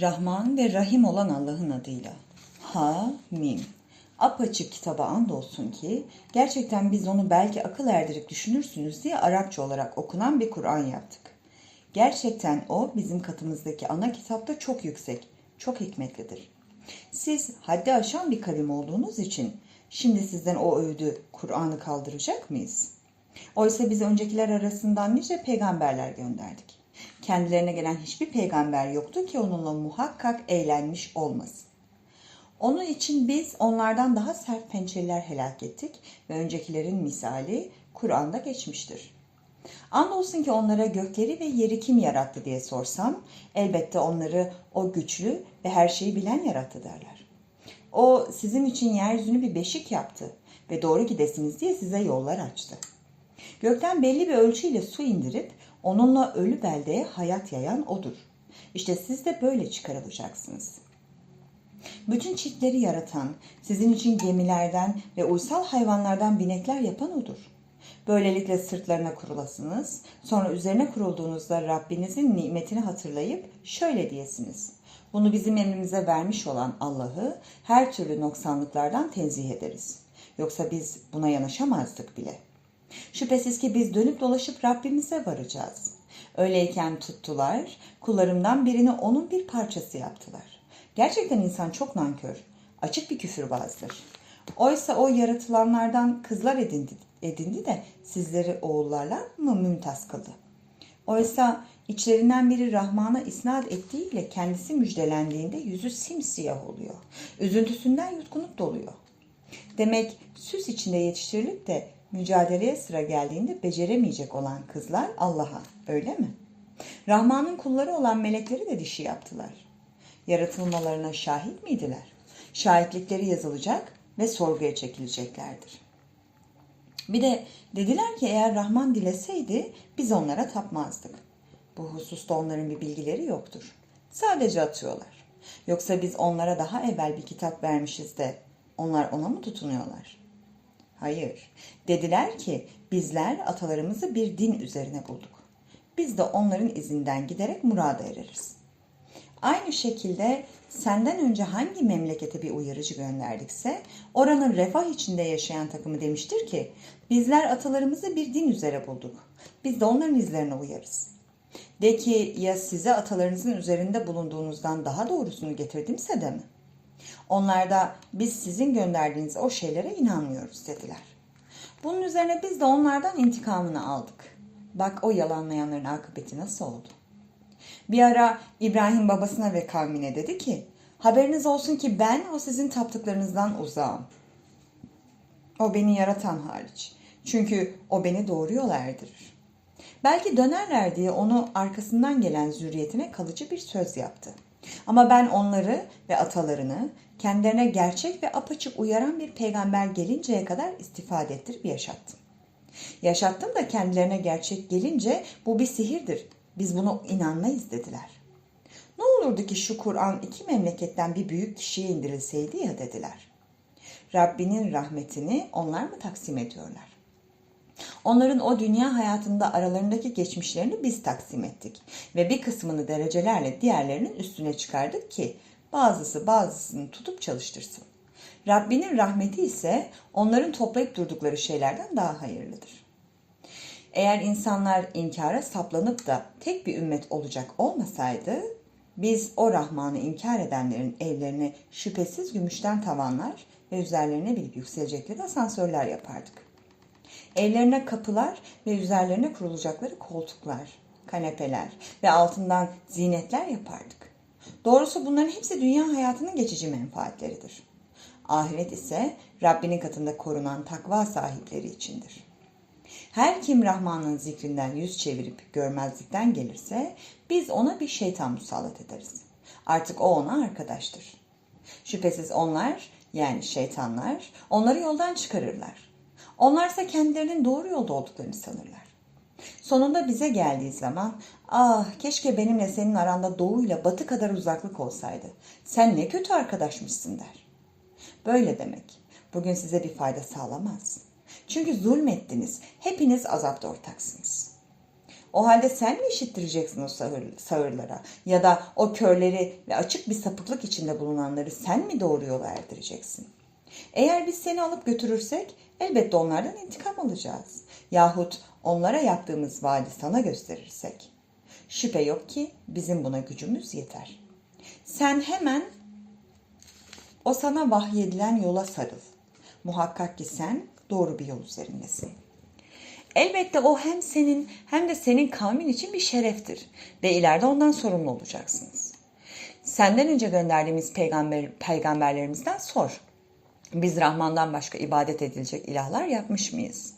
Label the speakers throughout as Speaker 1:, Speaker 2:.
Speaker 1: Rahman ve Rahim olan Allah'ın adıyla. Ha, Mim. Apaçık kitaba andolsun ki gerçekten biz onu belki akıl erdirip düşünürsünüz diye Arapça olarak okunan bir Kur'an yaptık. Gerçekten o bizim katımızdaki ana kitapta çok yüksek, çok hikmetlidir. Siz haddi aşan bir kavim olduğunuz için şimdi sizden o övdü Kur'an'ı kaldıracak mıyız? Oysa biz öncekiler arasından nice peygamberler gönderdik. Kendilerine gelen hiçbir peygamber yoktu ki onunla muhakkak eğlenmiş olmasın. Onun için biz onlardan daha sert pençeliler helak ettik ve öncekilerin misali Kur'an'da geçmiştir. Andolsun ki onlara gökleri ve yeri kim yarattı diye sorsam elbette onları o güçlü ve her şeyi bilen yarattı derler. O sizin için yeryüzünü bir beşik yaptı ve doğru gidesiniz diye size yollar açtı. Gökten belli bir ölçüyle su indirip onunla ölü beldeye hayat yayan odur. İşte siz de böyle çıkarılacaksınız. Bütün çiftleri yaratan, sizin için gemilerden ve uysal hayvanlardan binekler yapan odur. Böylelikle sırtlarına kurulasınız, sonra üzerine kurulduğunuzda Rabbinizin nimetini hatırlayıp şöyle diyesiniz. Bunu bizim emrimize vermiş olan Allah'ı her türlü noksanlıklardan tenzih ederiz. Yoksa biz buna yanaşamazdık bile.'' Şüphesiz ki biz dönüp dolaşıp Rabbimize varacağız. Öyleyken tuttular, kullarımdan birini onun bir parçası yaptılar. Gerçekten insan çok nankör, açık bir küfürbazdır. Oysa o yaratılanlardan kızlar edindi, edindi de sizleri oğullarla mı mümtaz kıldı? Oysa içlerinden biri Rahman'a isnat ettiğiyle kendisi müjdelendiğinde yüzü simsiyah oluyor. Üzüntüsünden yutkunup doluyor. Demek süs içinde yetiştirilip de mücadeleye sıra geldiğinde beceremeyecek olan kızlar Allah'a, öyle mi? Rahman'ın kulları olan melekleri de dişi yaptılar. Yaratılmalarına şahit miydiler? Şahitlikleri yazılacak ve sorguya çekileceklerdir. Bir de dediler ki eğer Rahman dileseydi biz onlara tapmazdık. Bu hususta onların bir bilgileri yoktur. Sadece atıyorlar. Yoksa biz onlara daha evvel bir kitap vermişiz de onlar ona mı tutunuyorlar? Hayır. Dediler ki bizler atalarımızı bir din üzerine bulduk. Biz de onların izinden giderek murada ereriz. Aynı şekilde senden önce hangi memlekete bir uyarıcı gönderdikse oranın refah içinde yaşayan takımı demiştir ki bizler atalarımızı bir din üzere bulduk. Biz de onların izlerine uyarız. De ki ya size atalarınızın üzerinde bulunduğunuzdan daha doğrusunu getirdimse de mi? Onlar da biz sizin gönderdiğiniz o şeylere inanmıyoruz dediler. Bunun üzerine biz de onlardan intikamını aldık. Bak o yalanlayanların akıbeti nasıl oldu? Bir ara İbrahim babasına ve kavmine dedi ki, haberiniz olsun ki ben o sizin taptıklarınızdan uzağım. O beni yaratan hariç. Çünkü o beni doğru yola erdirir. Belki dönerler diye onu arkasından gelen zürriyetine kalıcı bir söz yaptı. Ama ben onları ve atalarını kendilerine gerçek ve apaçık uyaran bir peygamber gelinceye kadar istifade ettirip yaşattım. Yaşattım da kendilerine gerçek gelince bu bir sihirdir. Biz bunu inanmayız dediler. Ne olurdu ki şu Kur'an iki memleketten bir büyük kişiye indirilseydi ya dediler. Rabbinin rahmetini onlar mı taksim ediyorlar? Onların o dünya hayatında aralarındaki geçmişlerini biz taksim ettik ve bir kısmını derecelerle diğerlerinin üstüne çıkardık ki bazısı bazısını tutup çalıştırsın. Rabbinin rahmeti ise onların toplayıp durdukları şeylerden daha hayırlıdır. Eğer insanlar inkara saplanıp da tek bir ümmet olacak olmasaydı, biz o Rahman'ı inkar edenlerin evlerine şüphesiz gümüşten tavanlar ve üzerlerine binip yükselecekleri asansörler yapardık. Evlerine kapılar ve üzerlerine kurulacakları koltuklar, kanepeler ve altından zinetler yapardık. Doğrusu bunların hepsi dünya hayatının geçici menfaatleridir. Ahiret ise Rabbinin katında korunan takva sahipleri içindir. Her kim Rahman'ın zikrinden yüz çevirip görmezlikten gelirse biz ona bir şeytan musallat ederiz. Artık o ona arkadaştır. Şüphesiz onlar yani şeytanlar onları yoldan çıkarırlar. Onlarsa kendilerinin doğru yolda olduklarını sanırlar. Sonunda bize geldiği zaman ah keşke benimle senin aranda doğu ile batı kadar uzaklık olsaydı. Sen ne kötü arkadaşmışsın der. Böyle demek. Bugün size bir fayda sağlamaz. Çünkü zulmettiniz. Hepiniz azapta ortaksınız. O halde sen mi işittireceksin o sağır, sağırlara? Ya da o körleri ve açık bir sapıklık içinde bulunanları sen mi doğru yola erdireceksin? Eğer biz seni alıp götürürsek elbette onlardan intikam alacağız. Yahut onlara yaptığımız vaadi sana gösterirsek. Şüphe yok ki bizim buna gücümüz yeter. Sen hemen o sana vahyedilen yola sarıl. Muhakkak ki sen doğru bir yol üzerindesin. Elbette o hem senin hem de senin kavmin için bir şereftir ve ileride ondan sorumlu olacaksınız. Senden önce gönderdiğimiz peygamber, peygamberlerimizden sor. Biz Rahman'dan başka ibadet edilecek ilahlar yapmış mıyız?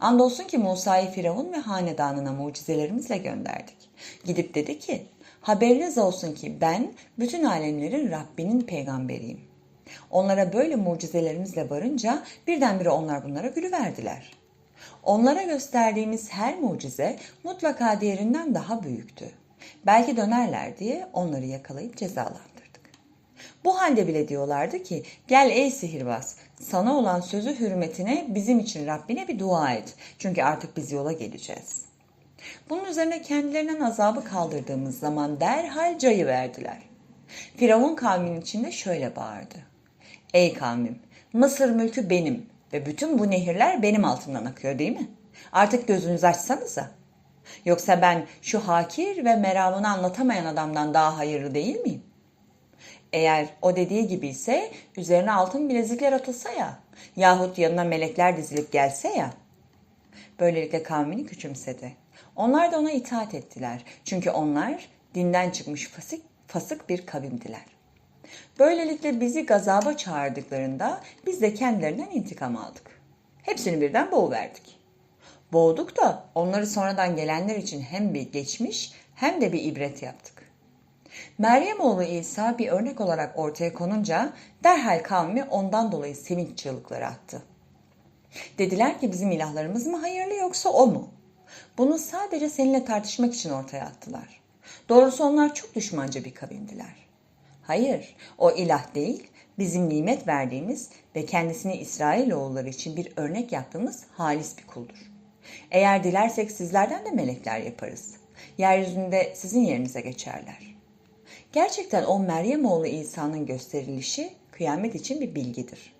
Speaker 1: Andolsun ki Musa'yı Firavun ve hanedanına mucizelerimizle gönderdik. Gidip dedi ki, haberiniz olsun ki ben bütün alemlerin Rabbinin peygamberiyim. Onlara böyle mucizelerimizle varınca birdenbire onlar bunlara gülüverdiler. Onlara gösterdiğimiz her mucize mutlaka diğerinden daha büyüktü. Belki dönerler diye onları yakalayıp cezalandırdık. Bu halde bile diyorlardı ki gel ey sihirbaz sana olan sözü hürmetine bizim için Rabbine bir dua et. Çünkü artık biz yola geleceğiz. Bunun üzerine kendilerinden azabı kaldırdığımız zaman derhal cayı verdiler. Firavun kavminin içinde şöyle bağırdı. Ey kavmim Mısır mülkü benim ve bütün bu nehirler benim altımdan akıyor değil mi? Artık gözünüzü açsanıza. Yoksa ben şu hakir ve meramını anlatamayan adamdan daha hayırlı değil miyim? Eğer o dediği gibi ise üzerine altın bilezikler atılsa ya yahut yanına melekler dizilip gelse ya. Böylelikle kavmini küçümsedi. Onlar da ona itaat ettiler. Çünkü onlar dinden çıkmış fasık, fasık bir kavimdiler. Böylelikle bizi gazaba çağırdıklarında biz de kendilerinden intikam aldık. Hepsini birden boğuverdik. Boğduk da onları sonradan gelenler için hem bir geçmiş hem de bir ibret yaptık. Meryem oğlu İsa bir örnek olarak ortaya konunca derhal kavmi ondan dolayı sevinç çığlıkları attı. Dediler ki bizim ilahlarımız mı hayırlı yoksa o mu? Bunu sadece seninle tartışmak için ortaya attılar. Doğrusu onlar çok düşmanca bir kavimdiler. Hayır, o ilah değil, bizim nimet verdiğimiz ve kendisini İsrailoğulları için bir örnek yaptığımız halis bir kuldur. Eğer dilersek sizlerden de melekler yaparız. Yeryüzünde sizin yerinize geçerler. Gerçekten o Meryem oğlu İsa'nın gösterilişi kıyamet için bir bilgidir.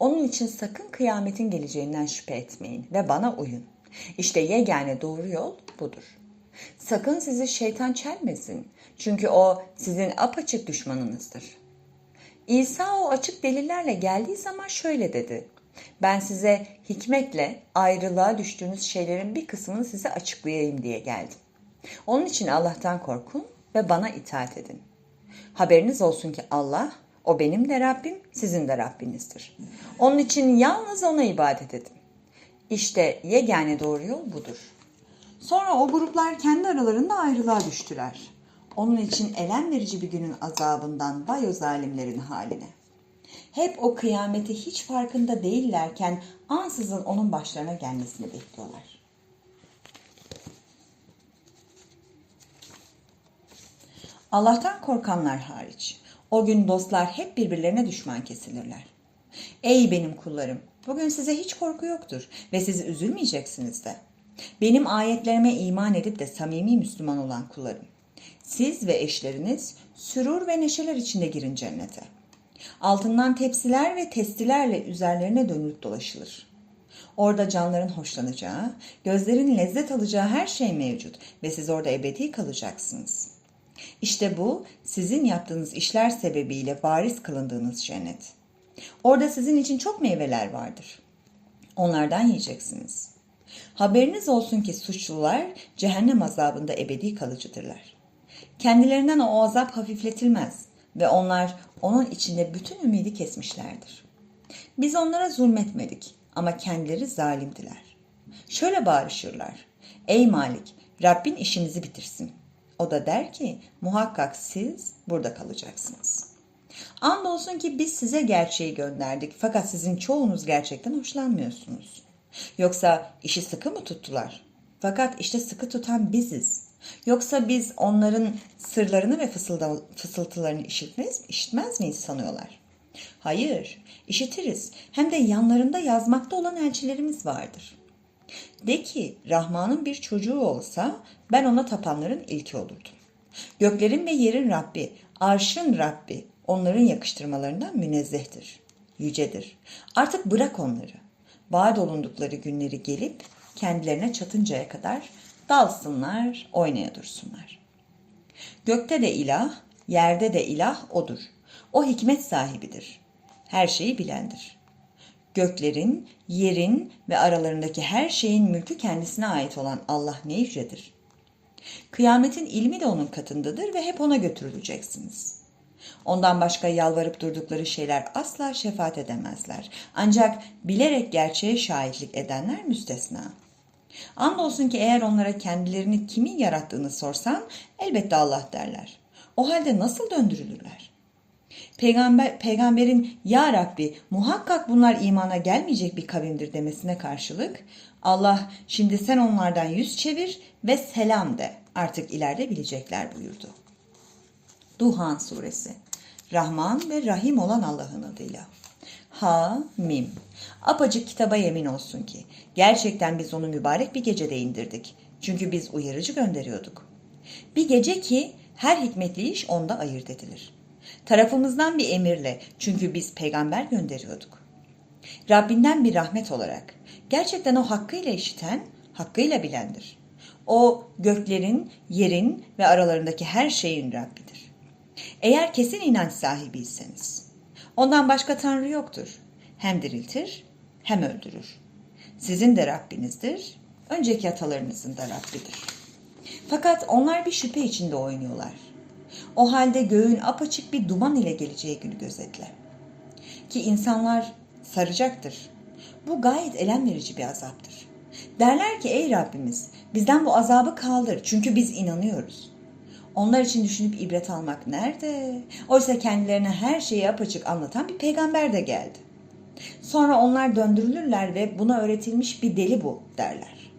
Speaker 1: Onun için sakın kıyametin geleceğinden şüphe etmeyin ve bana uyun. İşte yegane doğru yol budur. Sakın sizi şeytan çelmesin. Çünkü o sizin apaçık düşmanınızdır. İsa o açık delillerle geldiği zaman şöyle dedi. Ben size hikmetle ayrılığa düştüğünüz şeylerin bir kısmını size açıklayayım diye geldim. Onun için Allah'tan korkun ve bana itaat edin. Haberiniz olsun ki Allah, o benim de Rabbim, sizin de Rabbinizdir. Onun için yalnız ona ibadet edin. İşte yegane doğru yol budur. Sonra o gruplar kendi aralarında ayrılığa düştüler. Onun için elem verici bir günün azabından vay o zalimlerin haline. Hep o kıyameti hiç farkında değillerken ansızın onun başlarına gelmesini bekliyorlar. Allah'tan korkanlar hariç. O gün dostlar hep birbirlerine düşman kesilirler. Ey benim kullarım, bugün size hiç korku yoktur ve siz üzülmeyeceksiniz de. Benim ayetlerime iman edip de samimi Müslüman olan kullarım. Siz ve eşleriniz sürur ve neşeler içinde girin cennete. Altından tepsiler ve testilerle üzerlerine dönülüp dolaşılır. Orada canların hoşlanacağı, gözlerin lezzet alacağı her şey mevcut ve siz orada ebedi kalacaksınız. İşte bu sizin yaptığınız işler sebebiyle varis kılındığınız cennet. Orada sizin için çok meyveler vardır. Onlardan yiyeceksiniz. Haberiniz olsun ki suçlular cehennem azabında ebedi kalıcıdırlar. Kendilerinden o azap hafifletilmez ve onlar onun içinde bütün ümidi kesmişlerdir. Biz onlara zulmetmedik ama kendileri zalimdiler. Şöyle bağırışırlar. Ey Malik, Rabbin işimizi bitirsin. O da der ki muhakkak siz burada kalacaksınız. Andolsun ki biz size gerçeği gönderdik fakat sizin çoğunuz gerçekten hoşlanmıyorsunuz. Yoksa işi sıkı mı tuttular? Fakat işte sıkı tutan biziz. Yoksa biz onların sırlarını ve fısıltılarını işitmez, işitmez miyiz sanıyorlar? Hayır, işitiriz. Hem de yanlarında yazmakta olan elçilerimiz vardır. De ki Rahman'ın bir çocuğu olsa ben ona tapanların ilki olurdum. Göklerin ve yerin Rabbi, arşın Rabbi onların yakıştırmalarından münezzehtir, yücedir. Artık bırak onları. Vaat olundukları günleri gelip kendilerine çatıncaya kadar dalsınlar, oynaya dursunlar. Gökte de ilah, yerde de ilah odur. O hikmet sahibidir. Her şeyi bilendir. Göklerin, yerin ve aralarındaki her şeyin mülkü kendisine ait olan Allah ne. Kıyametin ilmi de onun katındadır ve hep ona götürüleceksiniz. Ondan başka yalvarıp durdukları şeyler asla şefaat edemezler. Ancak bilerek gerçeğe şahitlik edenler müstesna. Andolsun ki eğer onlara kendilerini kimin yarattığını sorsan elbette Allah derler. O halde nasıl döndürülürler? Peygamber, peygamberin Ya Rabbi muhakkak bunlar imana gelmeyecek bir kavimdir demesine karşılık Allah şimdi sen onlardan yüz çevir ve selam de artık ileride bilecekler buyurdu. Duhan suresi Rahman ve Rahim olan Allah'ın adıyla. Ha Mim. Apacık kitaba yemin olsun ki gerçekten biz onu mübarek bir gecede indirdik. Çünkü biz uyarıcı gönderiyorduk. Bir gece ki her hikmetli iş onda ayırt edilir. Tarafımızdan bir emirle çünkü biz peygamber gönderiyorduk. Rabbinden bir rahmet olarak gerçekten o hakkıyla işiten, hakkıyla bilendir. O göklerin, yerin ve aralarındaki her şeyin Rabbidir. Eğer kesin inanç sahibiyseniz, ondan başka Tanrı yoktur. Hem diriltir hem öldürür. Sizin de Rabbinizdir, önceki atalarınızın da Rabbidir. Fakat onlar bir şüphe içinde oynuyorlar. O halde göğün apaçık bir duman ile geleceği günü gözetle. Ki insanlar saracaktır. Bu gayet elem verici bir azaptır. Derler ki ey Rabbimiz bizden bu azabı kaldır çünkü biz inanıyoruz. Onlar için düşünüp ibret almak nerede? Oysa kendilerine her şeyi apaçık anlatan bir peygamber de geldi. Sonra onlar döndürülürler ve buna öğretilmiş bir deli bu derler.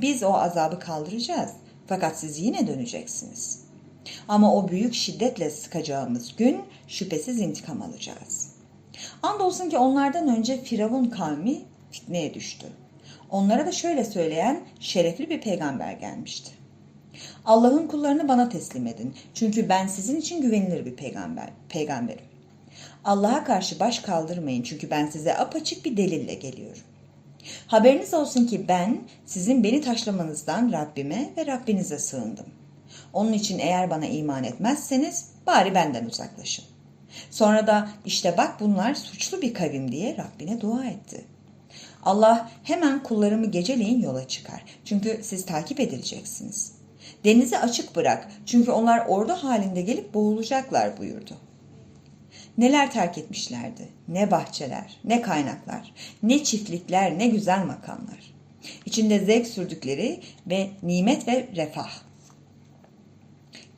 Speaker 1: Biz o azabı kaldıracağız fakat siz yine döneceksiniz. Ama o büyük şiddetle sıkacağımız gün şüphesiz intikam alacağız. Andolsun ki onlardan önce Firavun kavmi fitneye düştü. Onlara da şöyle söyleyen şerefli bir peygamber gelmişti. Allah'ın kullarını bana teslim edin. Çünkü ben sizin için güvenilir bir peygamber, peygamberim. Allah'a karşı baş kaldırmayın çünkü ben size apaçık bir delille geliyorum. Haberiniz olsun ki ben sizin beni taşlamanızdan Rabbime ve Rabbinize sığındım. Onun için eğer bana iman etmezseniz bari benden uzaklaşın. Sonra da işte bak bunlar suçlu bir kavim diye Rabbine dua etti. Allah hemen kullarımı geceleyin yola çıkar. Çünkü siz takip edileceksiniz. Denizi açık bırak çünkü onlar ordu halinde gelip boğulacaklar buyurdu. Neler terk etmişlerdi. Ne bahçeler, ne kaynaklar, ne çiftlikler, ne güzel makamlar. İçinde zevk sürdükleri ve nimet ve refah.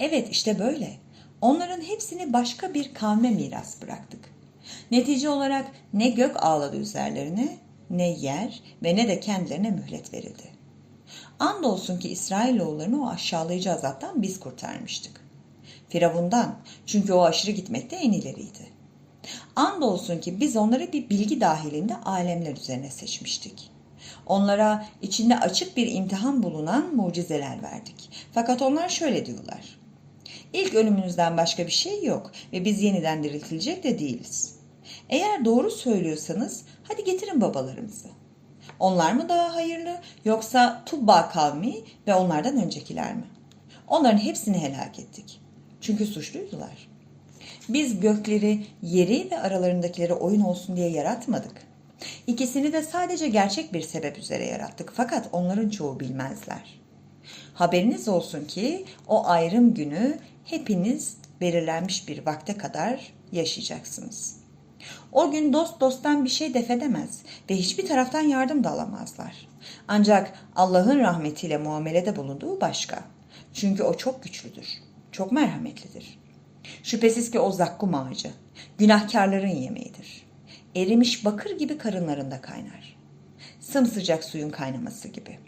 Speaker 1: Evet işte böyle. Onların hepsini başka bir kavme miras bıraktık. Netice olarak ne gök ağladı üzerlerine, ne yer ve ne de kendilerine mühlet verildi. Andolsun ki İsrailoğullarını o aşağılayıcı azaptan biz kurtarmıştık. Firavundan çünkü o aşırı gitmekte en ileriydi. Andolsun ki biz onları bir bilgi dahilinde alemler üzerine seçmiştik. Onlara içinde açık bir imtihan bulunan mucizeler verdik. Fakat onlar şöyle diyorlar. İlk ölümünüzden başka bir şey yok ve biz yeniden diriltilecek de değiliz. Eğer doğru söylüyorsanız hadi getirin babalarımızı. Onlar mı daha hayırlı yoksa Tubba kavmi ve onlardan öncekiler mi? Onların hepsini helak ettik. Çünkü suçluydular. Biz gökleri, yeri ve aralarındakileri oyun olsun diye yaratmadık. İkisini de sadece gerçek bir sebep üzere yarattık fakat onların çoğu bilmezler. Haberiniz olsun ki o ayrım günü hepiniz belirlenmiş bir vakte kadar yaşayacaksınız. O gün dost dosttan bir şey defedemez ve hiçbir taraftan yardım da alamazlar. Ancak Allah'ın rahmetiyle muamelede bulunduğu başka. Çünkü o çok güçlüdür, çok merhametlidir. Şüphesiz ki o zakkum ağacı, günahkarların yemeğidir. Erimiş bakır gibi karınlarında kaynar. Sımsıcak suyun kaynaması gibi.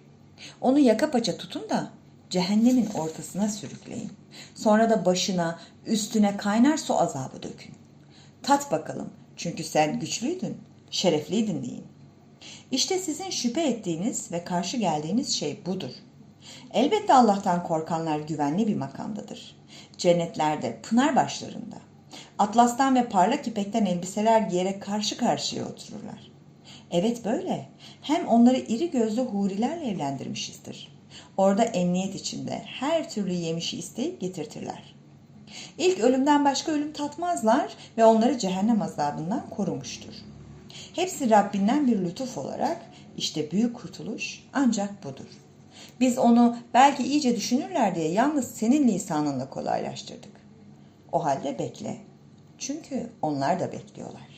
Speaker 1: Onu yaka paça tutun da cehennemin ortasına sürükleyin. Sonra da başına, üstüne kaynar su azabı dökün. Tat bakalım çünkü sen güçlüydün, şerefliydin deyin. İşte sizin şüphe ettiğiniz ve karşı geldiğiniz şey budur. Elbette Allah'tan korkanlar güvenli bir makamdadır. Cennetlerde, pınar başlarında. Atlastan ve parlak ipekten elbiseler giyerek karşı karşıya otururlar. Evet böyle. Hem onları iri gözlü hurilerle evlendirmişizdir. Orada emniyet içinde her türlü yemişi isteyip getirtirler. İlk ölümden başka ölüm tatmazlar ve onları cehennem azabından korumuştur. Hepsi Rabbinden bir lütuf olarak işte büyük kurtuluş ancak budur. Biz onu belki iyice düşünürler diye yalnız senin lisanınla kolaylaştırdık. O halde bekle. Çünkü onlar da bekliyorlar.